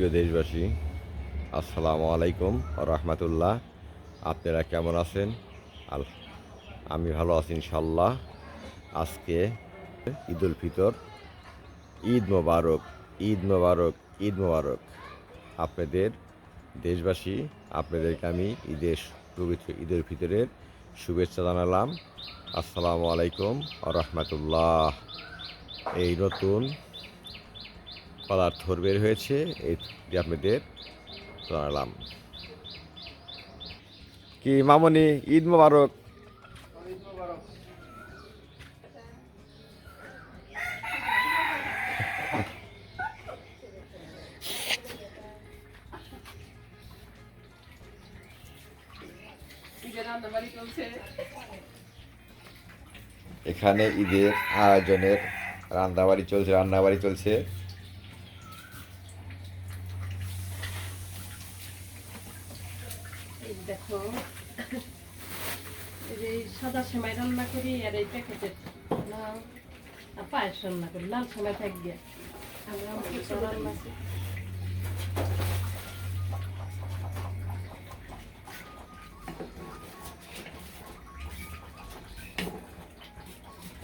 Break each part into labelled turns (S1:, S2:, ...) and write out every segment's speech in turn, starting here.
S1: প্রিয় দেশবাসী, আসসালামু আলাইকুম রহমতুল্লাহ। আপনারা কেমন আছেন? আল আমি ভালো আছি ইনশাল্লাহ আজকে ঈদুল ফিতর। ঈদ মোবারক ঈদ মোবারক ঈদ মোবারক। আপনাদের দেশবাসী, আপনাদেরকে আমি ঈদের পবিত্র ঈদুল ফিতরের শুভেচ্ছা জানালাম। আসসালামু আলাইকুম রহমতুল্লাহ। এই নতুন পদার্থ বের হয়েছে এটি আপনাদের, জানালাম। কি মামনি, ঈদ মোবারক। এখানে ঈদের আয়োজনের রান্নাবাড়ি চলছে রান্নাবাড়ি চলছে
S2: এই দেখো এই যে সাদা সেমাই রান্না করি আর এই প্যাকেটের না আর পায়েস রান্না করি লাল সেমাই থাকবে আমরা কিছু রান্না করি।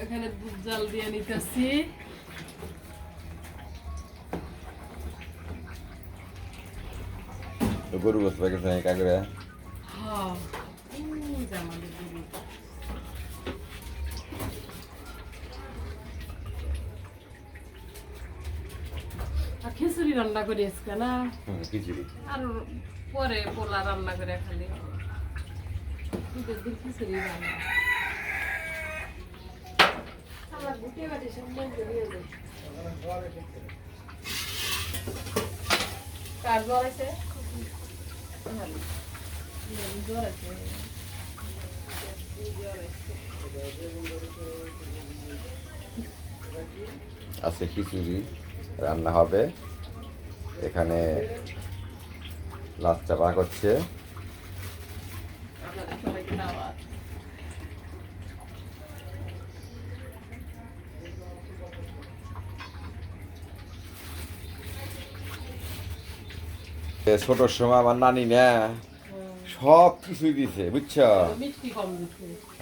S2: এখানে দুধ জাল দিয়ে নিতেছি
S1: গরু গোস প্যাকেট
S2: হ্যাঁ গরু। আর খিচুড়ি রান্না করি আজকে না? আর পরে পোলা রান্না করে খালি। ঈদের দিন খিচুড়ি রান্না আমার বুকে বাটি সব মধ্যে দিয়ে দেয়। কার জ্বর আছে? ভালো। জ্বর আছে। জ্বর আছে।
S1: আছে খিচুড়ি রান্না হবে। এখানে লাচ্চা
S2: দাওয়াত
S1: এ ছোটোর সময় আমার নানি না, সব কিছুই দিছে, বুঝছ?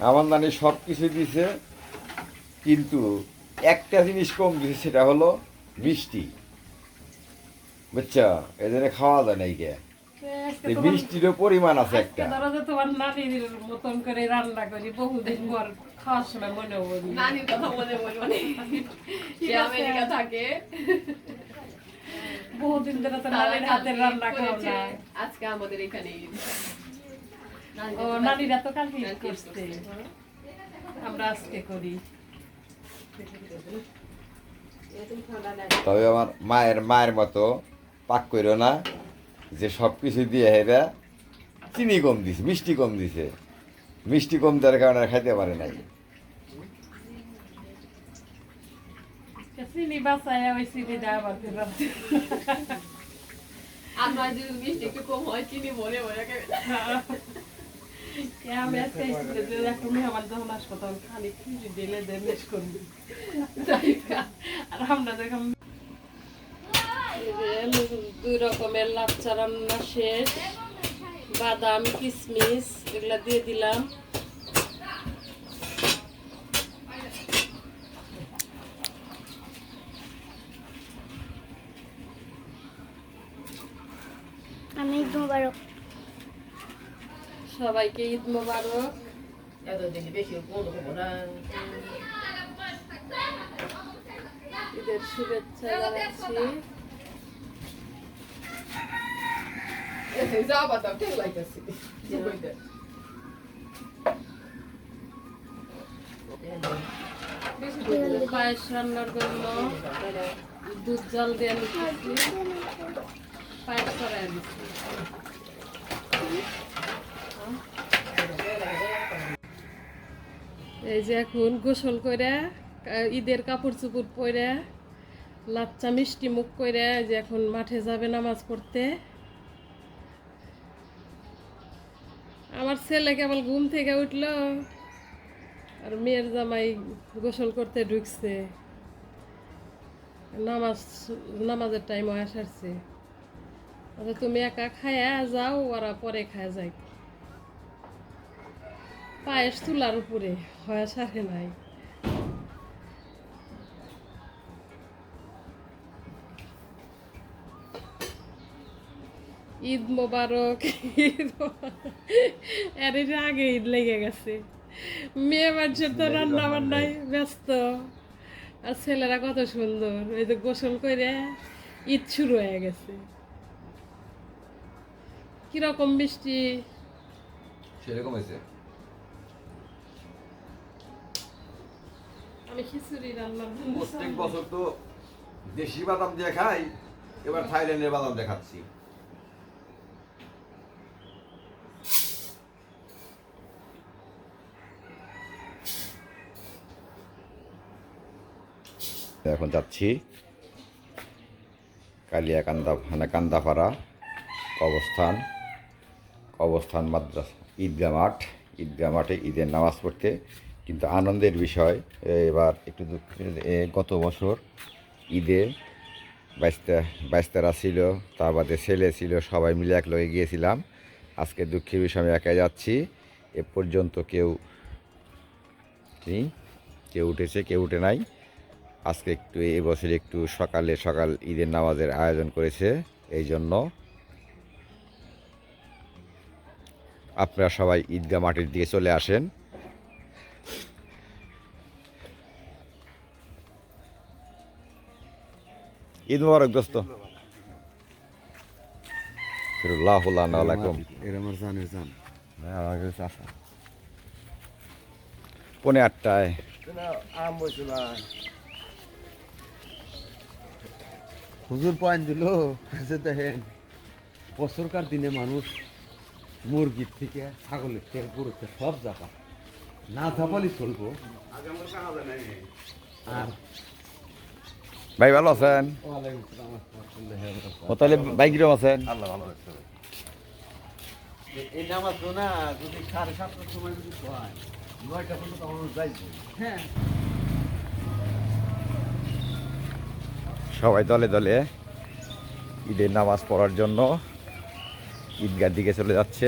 S1: আমার নানি সব কিছুই দিছে, কিন্তু একটা জিনিস কম দিছে, সেটা হলো মিষ্টি। বুঝছ? এই জন্য খাওয়া যায় নাই কে পরিমাণ আছে একটা।
S2: ধরো যে তোমার নানির মতন করে রান্না করি বহুদিন পর খাওয়ার সময় মনে হব
S3: নানির কথা মনে মনে মনে সে আমেরিকা থাকে।
S2: বহুদিন ধরে তো নানির হাতের রান্না খাও না
S3: আজকে আমাদের এখানে
S2: ও নানিরা তো কালকে করছে। আমরা আজকে করি।
S1: তবে আমার মায়ের মায়ের মতো পাক করো না যে সব কিছু দিয়ে হেরা চিনি কম দিছে মিষ্টি কম দিছে। মিষ্টি কম দেওয়ার কারণে আর খাইতে পারে নাই।
S2: চিনি বাসায় ওই চিনি দেওয়া বাড়তে পারছে
S3: আর নয় যদি মিষ্টি একটু কম চিনি খাবে।
S2: আমি আজকে এসেছি যে এখন মেহমান যখন দুই রকমের লাচ্চা রান্না শেষ। বাদাম কিশমিশ এগুলা দিয়ে দিলাম।
S4: আমি মোবারক।
S2: সবাইকে ঈদ মোবারক। ঈদের শুভেচ্ছা জানাচ্ছি।
S3: যা বাদাম ঠিক লাগতেছে
S2: পায়েস রান্নার জন্য দুধ জল দিয়ে পায়েস করাই নিচ্ছি এই যে এখন গোসল করে ঈদের কাপড় চুপড় পরে লাচ্চা মিষ্টি মুখ করে যে এখন মাঠে যাবে নামাজ পড়তে। আমার ছেলে কেবল ঘুম থেকে উঠল আর মেয়ের জামাই গোসল করতে ঢুকছে। নামাজ, নামাজের টাইম আসারছে। আচ্ছা তুমি একা খায়া যাও, ওরা পরে খায় যায় পায়েস চুলার উপরে, হয় সারে নাই। ঈদ মোবারক ঈদ। এর এর আগে ঈদ লেগে গেছে। মেয়ে মানুষের তো রান্না বান্নায় ব্যস্ত। আর ছেলেরা কত সুন্দর। ওই যে গোসল করে ঈদ শুরু হয়ে গেছে। কীরকম মিষ্টি?
S1: সেরকম হয়েছে।
S2: আমি খিচুড়ি রান্না
S1: প্রত্যেক বছর তো দেশি বাদাম দিয়ে খাই এবার থাইল্যান্ডের বাদাম দেখাচ্ছি। এখন যাচ্ছি। কালিয়াকান্দা মানে কান্দাপাড়া অবস্থান কবস্থান মাদ্রাসা, ঈদগাহ মাঠ। ঈদগাহ মাঠে ঈদের নামাজ পড়তে। কিন্তু আনন্দের বিষয়, এবার একটু গত বছর ঈদে বাইশটা বাইশতারা ছিল তার বাদে ছেলে ছিল, সবাই মিলে এক লগে গিয়েছিলাম। আজকে দুঃখের বিষয়, আমি একাই যাচ্ছি। এ পর্যন্ত কেউ কেউ উঠেছে, কেউ উঠে নাই। আজকে একটু এবছর একটু সকালে সকাল ঈদের নামাজের আয়োজন করেছে এই জন্য আপনারা সবাই ঈদগাহ মাটির দিকে চলে আসেন। ঈদ মুবারক দোস্ত।
S5: জান।
S1: পৌনে আটটায়
S5: আম বসে না হুজুর পয়েন্ট দিল দেখেন বছরকার দিনে মানুষ মুরগির থেকে ছাগলের থেকে থেকে সব জাপা না জাপালি চলবো। আর
S1: ভাই ভালো আছেন। তাহলে ভাই কিরম আছেন
S5: এ- এই নামাজ তো না যদি সাড়ে সাতটার সময় যদি হয় নয়টা পর্যন্ত আমার যাইবে। হ্যাঁ।
S1: সবাই দলে দলে ঈদের নামাজ পড়ার জন্য ঈদগার দিকে চলে যাচ্ছে।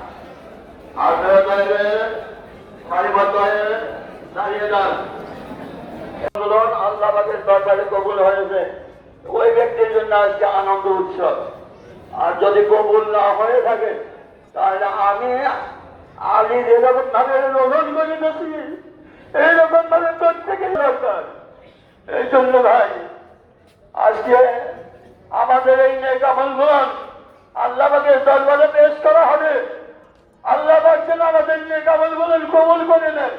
S6: আপনারা বাইরে সারিবদ্ধ হয়ে দাঁড়িয়ে যান। আন্দোলন আল্লাহ পাকের দরবারে কবুল হয়েছে। ওই ব্যক্তির জন্য আজকে আনন্দ উৎসব। আর যদি কবুল না হয়ে থাকে, তাহলে আমি আলী যেরকম ভাবে রোহন করে গেছি এইরকম ভাবে প্রত্যেকে দরকার এই জন্য ভাই, আজকে আমাদের এই নেক আমলগুলো আল্লাহ পাকের দরবারে পেশ করা হবে। আল্লাহ যেন আমাদের নেক আমলগুলো কবল করে নেয়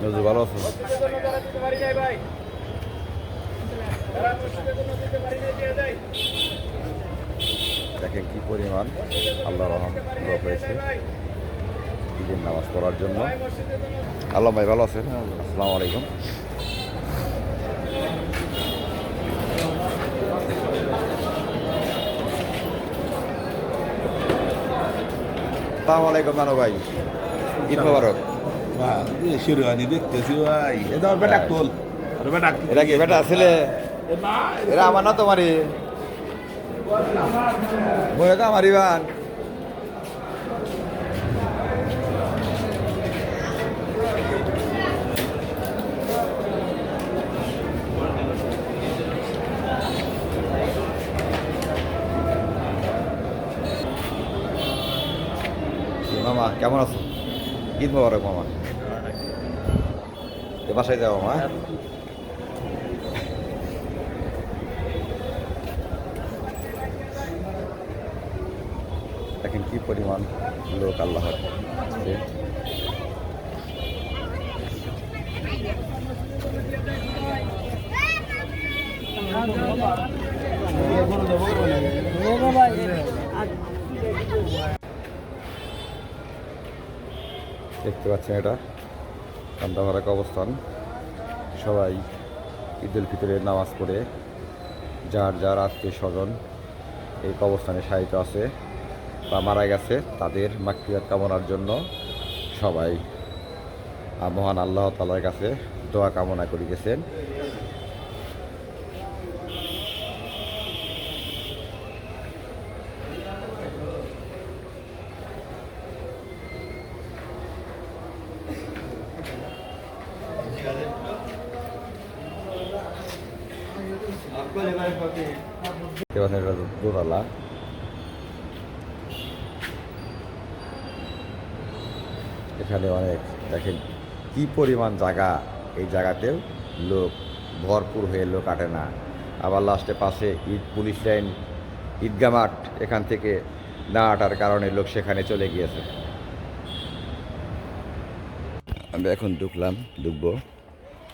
S1: নজরুল ভালো আছেন
S6: ভাই
S1: দেখেন কি পরিমাণ আল্লাহ রহম লোক হয়েছে ঈদের নামাজ পড়ার জন্য আল্লাহ ভাই ভালো আছেন? আসসালামু আলাইকুম। আসসালামু আলাইকুম নানু ভাই। ঈদ মোবারক।
S7: শিরোয়ানি দেখতেছি ভাই বেটা বেটা
S1: কি বেটা এরা আমার না ইবান মামা কেমন আছো ঈদ মোবারক মামা বাসায় যাও মা দেখেন কি পরিমাণ লোক আল্লাহর দেখতে পাচ্ছেন এটা? কান্দামারাক অবস্থান। সবাই ঈদুল ফিতরের নামাজ পড়ে, যার যার আত্মীয় স্বজন এই কবরস্থানে সাহিত্য আছে বা মারা গেছে, তাদের মাকফিরাত কামনার জন্য সবাই মহান আল্লাহ তালার কাছে দোয়া কামনা করে গেছেন দেখতে পাচ্ছেন এটা দোতলা এখানে অনেক, দেখেন কি পরিমাণ জায়গা, এই জায়গাতেও লোক ভরপুর হয়ে লোক আটে না। আবার লাস্টে পাশে ঈদ, পুলিশ লাইন ঈদগা মাঠ, এখান থেকে না আটার কারণে লোক সেখানে চলে গিয়েছে। আমি এখন ঢুকলাম, ঢুকবো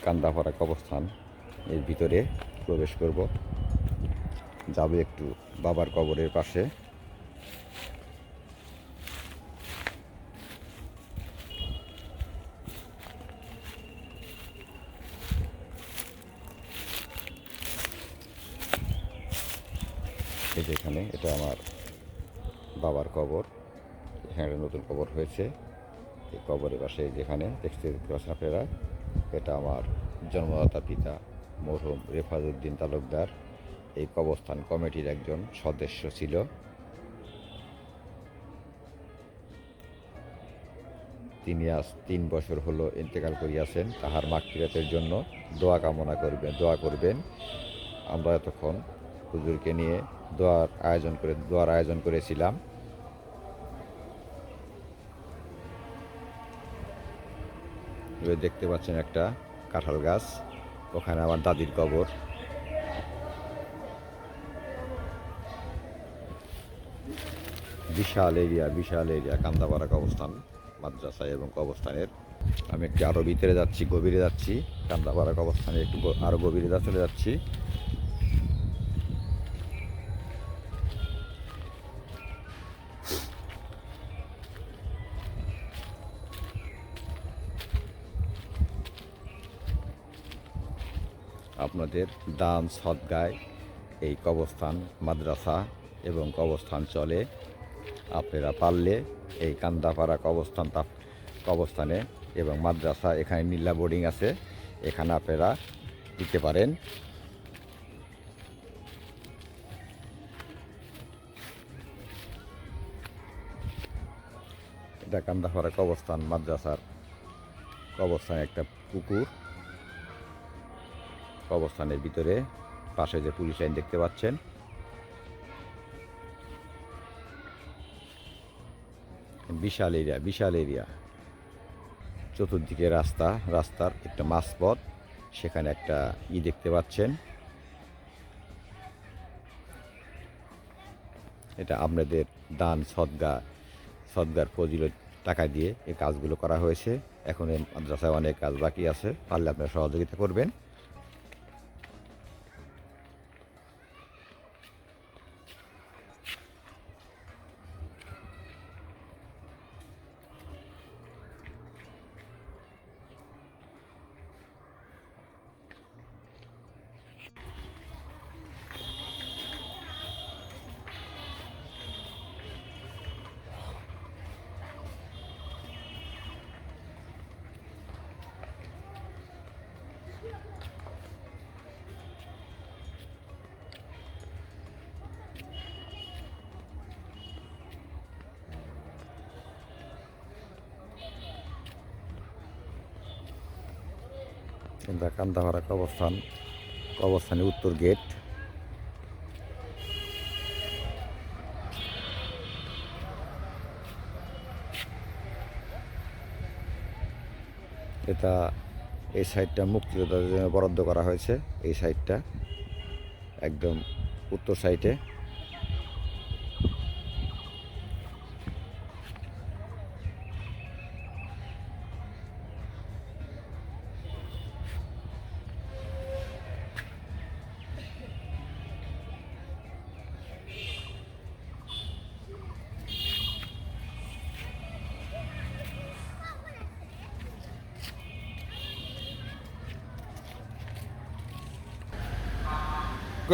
S1: কান্দাপাড়া কবরস্থান। এর ভিতরে প্রবেশ করব। যাবে একটু বাবার কবরের পাশে এই যে এখানে এটা আমার বাবার কবর। এখানে একটা নতুন কবর হয়েছে। এই কবরের পাশে যেখানে দেখতে দেখতে পাচ্ছেন আপনারা, এটা আমার জন্মদাতা পিতা মরহুম রেফাজউদ্দিন তালুকদার। এই কবরস্থান কমিটির একজন সদস্য ছিল। তিনি আজ তিন বছর হলো ইন্তেকাল করিয়াছেন। তাহার মাকফিরাতের জন্য দোয়া কামনা করবেন, দোয়া করবেন। আমরা এতক্ষণ হুজুরকে নিয়ে দোয়ার আয়োজন করে, দোয়ার আয়োজন করেছিলাম। দেখতে পাচ্ছেন একটা কাঁঠাল গাছ, ওখানে আমার দাদির কবর। বিশাল এরিয়া বিশাল এরিয়া কান্দাপাড়া কবস্থান মাদ্রাসা এবং কবস্থানের আমি একটু আরও ভিতরে যাচ্ছি, গভীরে যাচ্ছি কান্দাপাড়া কবস্থানে একটু আরও গভীরে চলে যাচ্ছি। আপনাদের দান সদ্গায় এই কবস্থান মাদ্রাসা এবং কবস্থান চলে। আপনারা পারলে এই কান্দাপাড়া কবস্থান তা কবস্থানে এবং মাদ্রাসা, এখানে নীলা বোর্ডিং আছে। এখানে আপনারা দিতে পারেন। এটা কান্দাপাড়া কবস্থান মাদ্রাসার কবস্থানে একটা পুকুর। কবরস্থানের ভিতরে পাশে যে পুলিশ লাইন দেখতে পাচ্ছেন। বিশাল এরিয়া বিশাল এরিয়া। চতুর্দিকে রাস্তা, রাস্তার একটা মাঝপথ, সেখানে একটা ই দেখতে পাচ্ছেন। এটা আপনাদের দান, সদ্গা, সদ্গার ফজিলত টাকা দিয়ে এই কাজগুলো করা হয়েছে। এখন এই মাদ্রাসায় অনেক কাজ বাকি আছে, পারলে আপনারা সহযোগিতা করবেন। এটা কান্দাপাড়া কবরস্থান কবরস্থানের উত্তর গেট এটা এই সাইডটা মুক্তিযোদ্ধাদের জন্য বরাদ্দ করা হয়েছে এই সাইডটা একদম উত্তর সাইডে।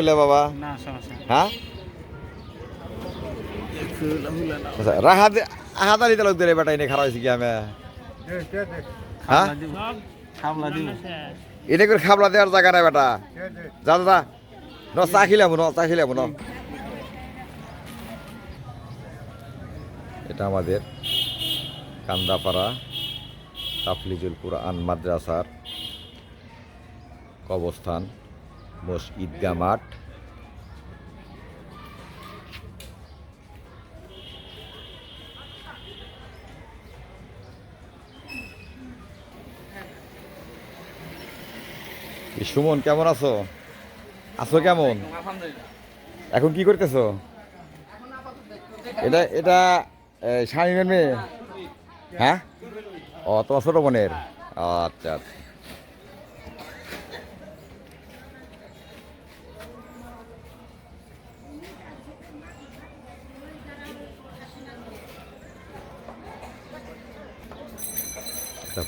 S1: করলে বাবা। হ্যাঁ? রাহাত হাতারি তালুক খারাপ হয়েছে কি আমি। হ্যাঁ? এনে করে খাবলা দেওয়ার জায়গা নাই বেটা। যা যা, ন চা খিলাম ন চা খিলাম ন। এটা আমাদের কান্দাপাড়া তাফলিজুল কুরআন মাদ্রাসার কবস্থান মোস ঈদগাহ মাঠ। সুমন, কেমন আছো? আছো কেমন? এখন কি করতেছো? এটা এটা শাহিনের মেয়ে? হ্যাঁ? ও, তোমার ছোট বোনের? আচ্ছা আচ্ছা।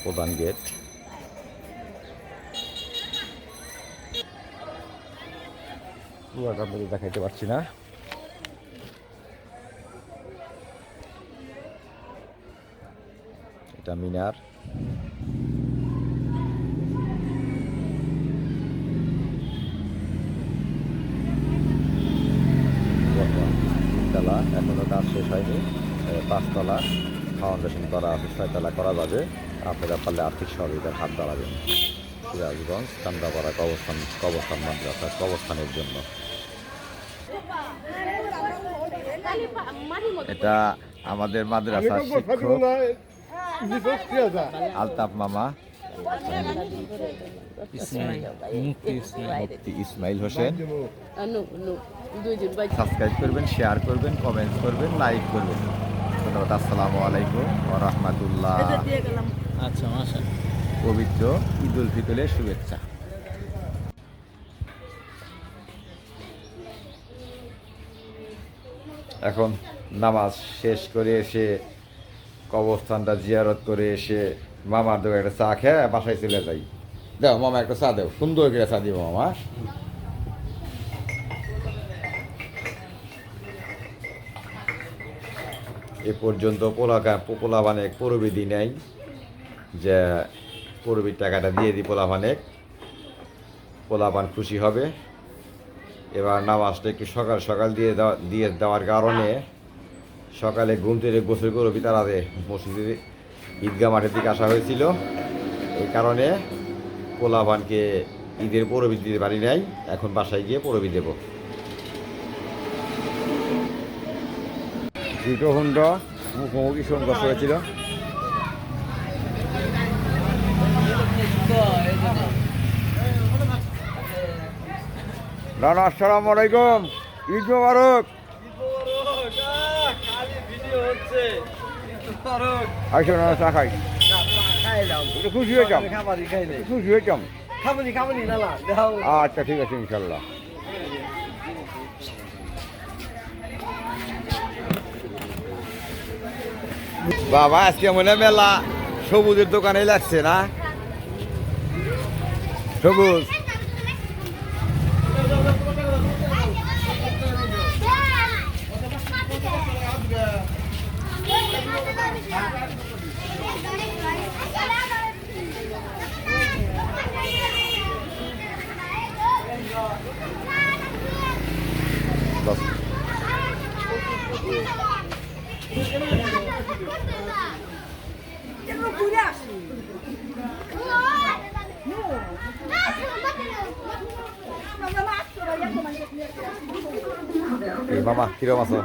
S1: প্রধান গেট পুরোটা আপনাদের দেখাইতে পারছি না। এটা মিনার। তিনতলা, এখনও কাজ শেষ হয়নি। পাঁচতলা। ফাউন্ডেশন করা আছে, ছয়তলা করা যাবে। আপনারা পারলে আর্থিক সহযোগিতার হাত দাঁড়াবেন সিরাজগঞ্জ কান্দাপাড়া কবস্থান কবস্থান মাদ্রাসা কবস্থানের জন্য। এটা আমাদের মাদ্রাসার শিক্ষক। আলতাফ মামা। মুফতি ইসমাইল। হোসেন। সাবস্ক্রাইব করবেন শেয়ার করবেন কমেন্ট করবেন লাইক করবেন। ধন্যবাদ আসসালামু আলাইকুম ওয়া রাহমাতুল্লাহ।
S8: আচ্ছা
S1: পবিত্র ঈদ উল ফিতরের শুভেচ্ছা। এখন নামাজ শেষ করে এসে কবরস্থানটা জিয়ারত করে এসে মামার দোকানে একটা চা খেয়ে বাসায় চলে যাই। দেখো মামা একটা চা দেও, সুন্দর করে চা দিব মামা। এ পর্যন্ত পোলা পোলা মানে পরবিধি নেই, যে পরবির টাকাটা দিয়ে দিই পোলাপানে পোলাপান খুশি হবে। এবার নামাজটা একটু সকাল সকাল দিয়ে দিয়ে দেওয়ার কারণে সকালে ঘুম থেকে গোসল করবি তারাতে মসজিদে ঈদগাহ মাঠের দিকে আসা হয়েছিল। এই কারণে পোলাপানকে ঈদের পরবি দিতে পারি নাই। এখন বাসায় গিয়ে পরবি দেব। দুটো হুন্ড মুখোমুখি সংঘর্ষ হয়েছিল। রানা, আসসালামু আলাইকুম। ঈদ মোবারক। আইসো না খুশি হয়েছাম খুশি আচ্ছা ঠিক আছে, ইনশাল্লাহ। বাবা, আজকে মনে মেলা সবুজের দোকানে লাগছে না? সবুজ। মামা, কিরম আছো?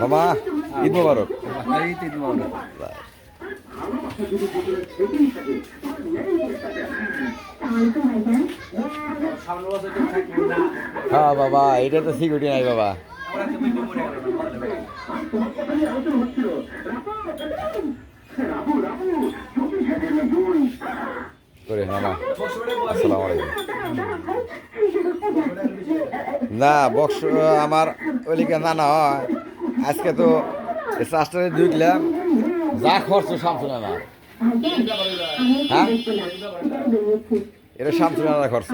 S1: মামা, ঈদ মোবারক। হ্যাঁ বাবা এটা তো সিকিউরিটি নাই, বাবা। করে, মামা, আসসালামু আলাইকুম। না, বক্স আমার ওইদিকে না না, হয়। আজকে তো চাষটারে ঢুকলাম। যা খরচ শামসুন না হ্যাঁ? এটা শামসুন না খরচ।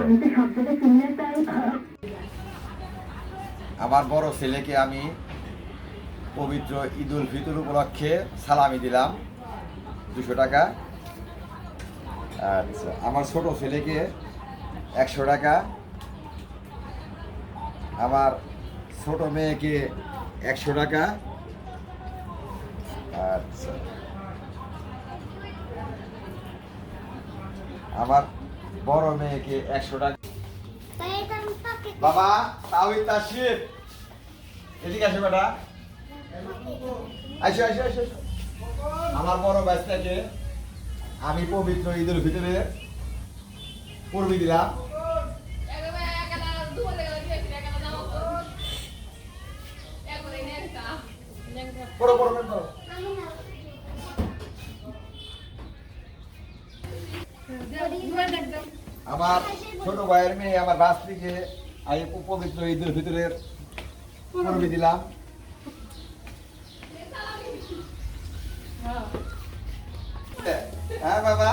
S1: আমার বড় ছেলেকে আমি পবিত্র ঈদ উল ফিতর উপলক্ষে সালামি দিলাম। দুশো টাকা। আচ্ছা আমার ছোট ছেলেকে একশো টাকা। আমার ছোট মেয়েকে একশো টাকা। আচ্ছা। আমার বড় মেয়েকে একশো টাকা। বাবা তাওই তাশরিফ এদিকে আসো বেটা। আসো আসো আসো। আমার বড় বাচ্চাকে আমি পবিত্র ঈদের ভিতরে পড়বি দিলাম। পড়ো, পড়ো আমার ছোট ভাইয়ের মেয়ে আমার রাস্ত্রীকে আমি পবিত্র ঈদের ভিতরে পড়বি দিলাম। হ্যাঁ বাবা।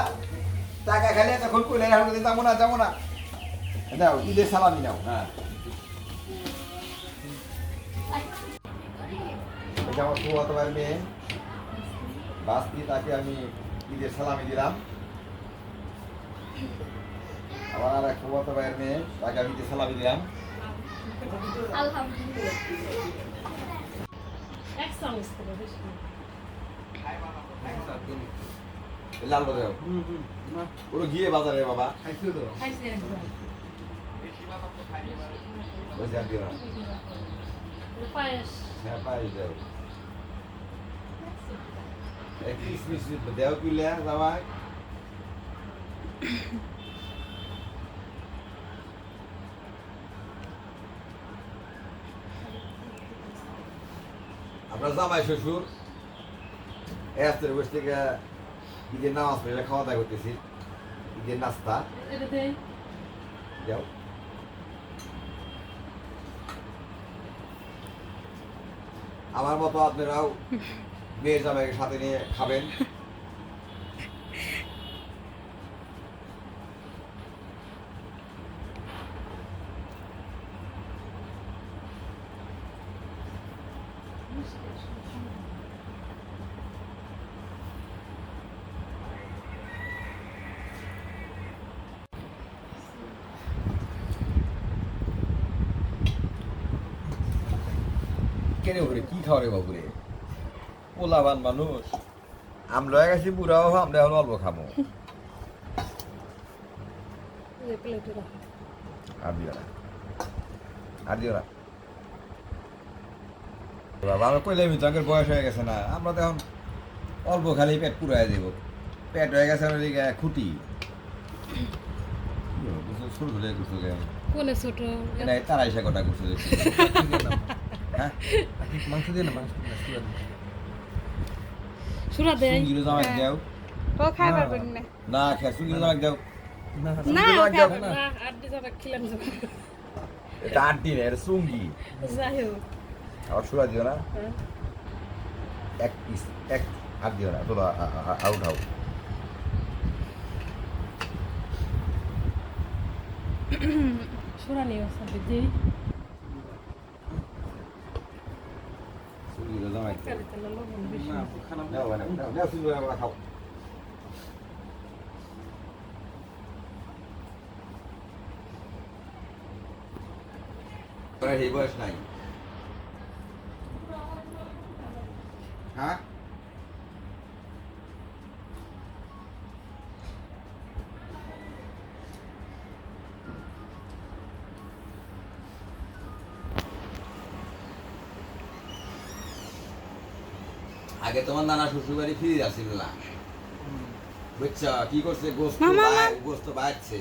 S1: টাকা খালি তখন কইলে যাব না যাব না। নাও ঈদের সালামি নাও। হ্যাঁ। এটা আমার ফুয়াতো ভাইয়ের মেয়ে বাস্তি তাকে আমি ঈদের সালামি দিলাম। আমার আর এক ফুয়াতো ভাইয়ের মেয়ে তাকে আমি ঈদের সালামি দিলাম। লাল বাজার ওরা গিয়ে বাজারে বাবা।
S2: খাইছে
S1: হ্যাঁ পাই যাও এক কিসমিস দেও কিলে যাবাই আমরা জামাই শ্বশুর এস্তের বসে থেকে ঈদের নামাজ পড়ে খাওয়া দাওয়া করতেছি ঈদের নাস্তা
S2: এটা দেই
S1: যাও আমার মতো আপনারাও মেয়ের জামাইকে সাথে নিয়ে খাবেন। কেন করে কি খাওয়া রে বাবুরে পোলাবান মানুষ। আমরা গেছি বুড়াও আমরা এখন অল্প
S2: প্লেটে
S1: আর দিও না। আর দিও না। বাবা আমরা কইলাম তো বয়স হয়ে গেছে না। আমরা তো এখন অল্প খালি পেট পুরাই দিব। পেট হয়ে গেছে আমার খুঁটি। শুরু হলে করছ কেন
S2: ছোট?
S1: তারা এসে কটা হ্যাঁ?
S5: মাংস দিয়ে না? মাংস
S2: সুরা দেয়।
S1: সুঙ্গিরও জামাই দাও।
S4: ও খাই পারবেন না।
S1: না খেয়ে। সুঙ্গিরও জামাই দাও।
S4: না
S2: না আর দিয়ে যাবে খিলাম যাবে
S1: এটা আন্টি না এটা সুঙ্গি।
S2: যাই হোক।
S1: আবার সুরা দিও না।
S2: হ্যাঁ।
S1: এক পিস এক হাত দিও না। তোলা আউট আউট।
S2: সুরা নিয়ে আসবে যেই
S1: জামাই দাও
S2: কালে তাহলে লবণ বেশি
S1: নাও নাও নাও নাও সুঙ্গিরও জামাই খাও তোর এই বয়স নাই হ্যাঁ আগে তোমার নানা শ্বশুর বাড়ি ফিরে আসছিল না। বুঝছ? কি করছে? গোস্ত গোস্ত বাড়ছে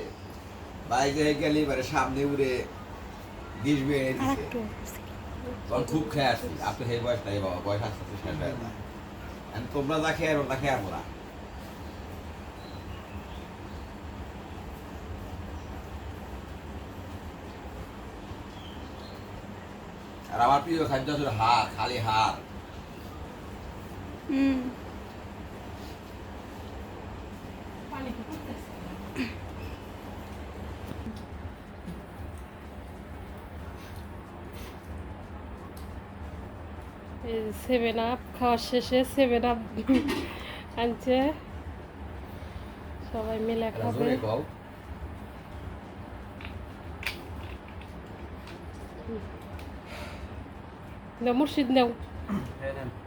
S1: বাইরে গেলে এবারে সামনে উড়ে বিষ বেড়ে দিছে। তখন খুব খেয়ে আপনি সেই বাবা বয়স আস্তে আস্তে শেষ হয়ে যায়। তোমরা যা খেয়ে ওটা খেয়ে আমরা আর আমার প্রিয় খাদ্য হার খালি হার
S4: হুম।
S2: সেভেন আপ খাওয়ার শেষে সেভেন আপ আনছে। সবাই মিলে খাবে। মুর্শিদ নেও।
S8: হ্যাঁ